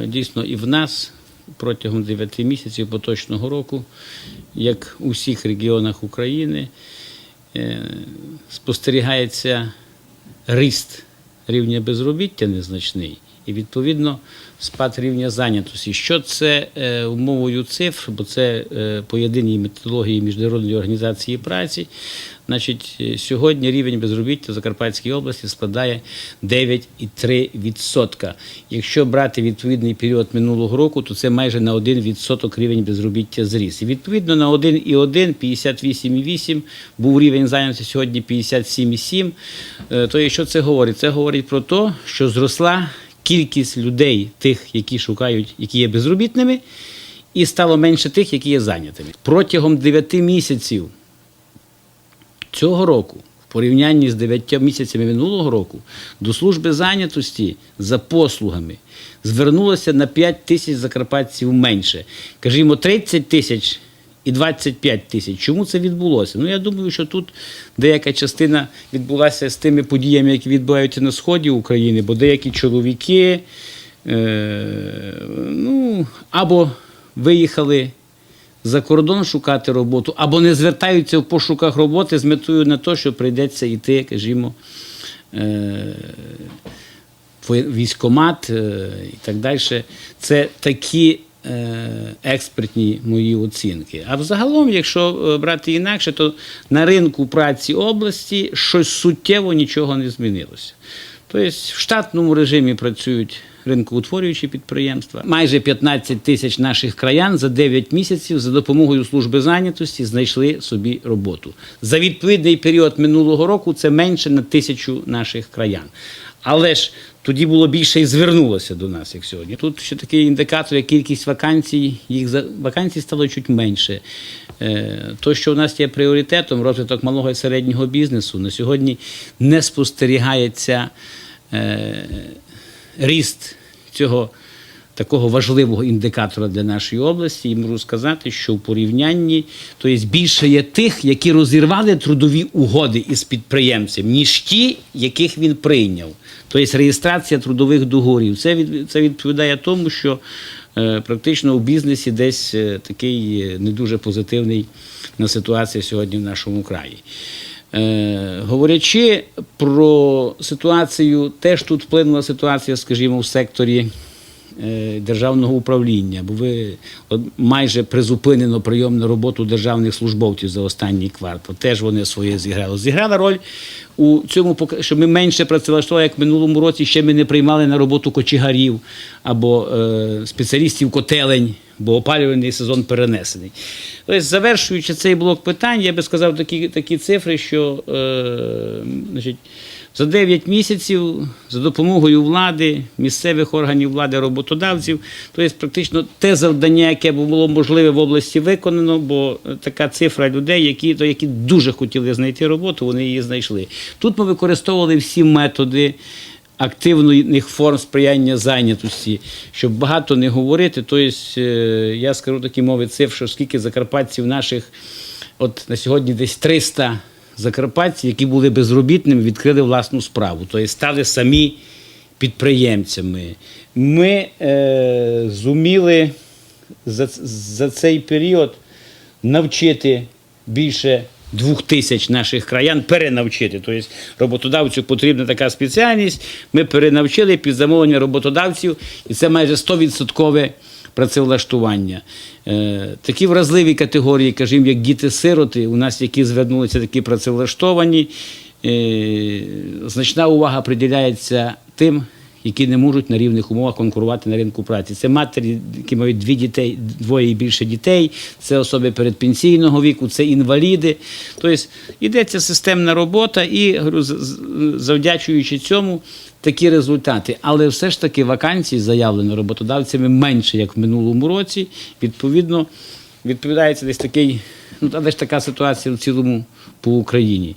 Дійсно, і в нас протягом 9 місяців поточного року, як у всіх регіонах України, е, спостерігається ріст рівня безробіття незначний і відповідно спад рівня зайнятості. Що це е, умовою цифр, бо це е, по єдиній методології Міжнародної організації праці. Значить, е, сьогодні рівень безробіття в Закарпатській області складає 9,3%. Якщо брати відповідний період минулого року, то це майже на 1% рівень безробіття зріс. І відповідно на 1,1, 58,8 був рівень зайнятості сьогодні 57,7. Е, То що це говорить? Це говорить про те, що зросла кількість людей, тих, які шукають, які є безробітними, і стало менше тих, які є зайнятими. Протягом 9 місяців цього року, в порівнянні з 9 місяцями минулого року, до служби зайнятості за послугами звернулося на 5 тисяч закарпатців менше. Кажімо, 30 тисяч і 25 тисяч. Чому це відбулося? Ну, я думаю, що тут деяка частина відбулася з тими подіями, які відбуваються на сході України, бо деякі чоловіки е, ну, або виїхали за кордон шукати роботу, або не звертаються в пошуках роботи з метою на те, що прийдеться йти, кажімо, е, військомат е, і так далі. Це такі експертні мої оцінки. А взагалом, якщо е, брати інакше, то на ринку праці області щось суттєво нічого не змінилося. Тобто в штатному режимі працюють ринкоутворюючі підприємства. Майже 15 тисяч наших краян за 9 місяців за допомогою служби зайнятості знайшли собі роботу. За відповідний період минулого року це менше на тисячу наших краян. Але ж тоді було більше і звернулося до нас, як сьогодні. Тут ще такий індикатор, як кількість вакансій, їх за- вакансій стало чуть менше. Е, То, що у нас є пріоритетом, розвиток малого і середнього бізнесу, на сьогодні не спостерігається е, ріст цього такого важливого індикатора для нашої області. І можу сказати, що в порівнянні то є більше є тих, які розірвали трудові угоди із підприємцем, ніж ті, яких він прийняв. Тобто реєстрація трудових договорів. Це, від, це відповідає тому, що е, практично у бізнесі десь е, такий е, не дуже позитивний на ситуація сьогодні в нашому краї. Е, говорячи про ситуацію, теж тут вплинула ситуація, скажімо, в секторі державного управління, бо ви майже призупинено прийом на роботу державних службовців за останній квартал. Теж вони своє зіграли. Зіграла роль у цьому, що ми менше працевлаштували, як в минулому році ще ми не приймали на роботу кочегарів або е, спеціалістів котелень, бо опалювальний сезон перенесений. Тобто, завершуючи цей блок питань, я би сказав такі, такі цифри, що е, значить, за 9 місяців за допомогою влади, місцевих органів влади, роботодавців, тобто практично те завдання, яке було можливе в області, виконано, бо така цифра людей, які, то, які дуже хотіли знайти роботу, вони її знайшли. Тут ми використовували всі методи активних форм сприяння зайнятості, щоб багато не говорити. Тобто, е, я скажу такі мови цифр, що скільки закарпатців наших, от на сьогодні десь 300 закарпатців, які були безробітними, відкрили власну справу, тобто стали самі підприємцями. Ми е, зуміли за, за цей період навчити більше двох тисяч наших краян перенавчити. Тобто роботодавцю потрібна така спеціальність. Ми перенавчили під замовлення роботодавців, і це майже 100% працевлаштування. Е, такі вразливі категорії, кажімо, як діти-сироти, у нас які звернулися такі працевлаштовані. Е, значна увага приділяється тим, які не можуть на рівних умовах конкурувати на ринку праці. Це матері, які мають дві дітей, двоє і більше дітей, це особи передпенсійного віку, це інваліди. Тобто йдеться системна робота і завдячуючи цьому такі результати. Але все ж таки вакансій заявлено роботодавцями менше, як в минулому році. Відповідно, відповідається десь такий, ну але ж така ситуація в цілому по Україні.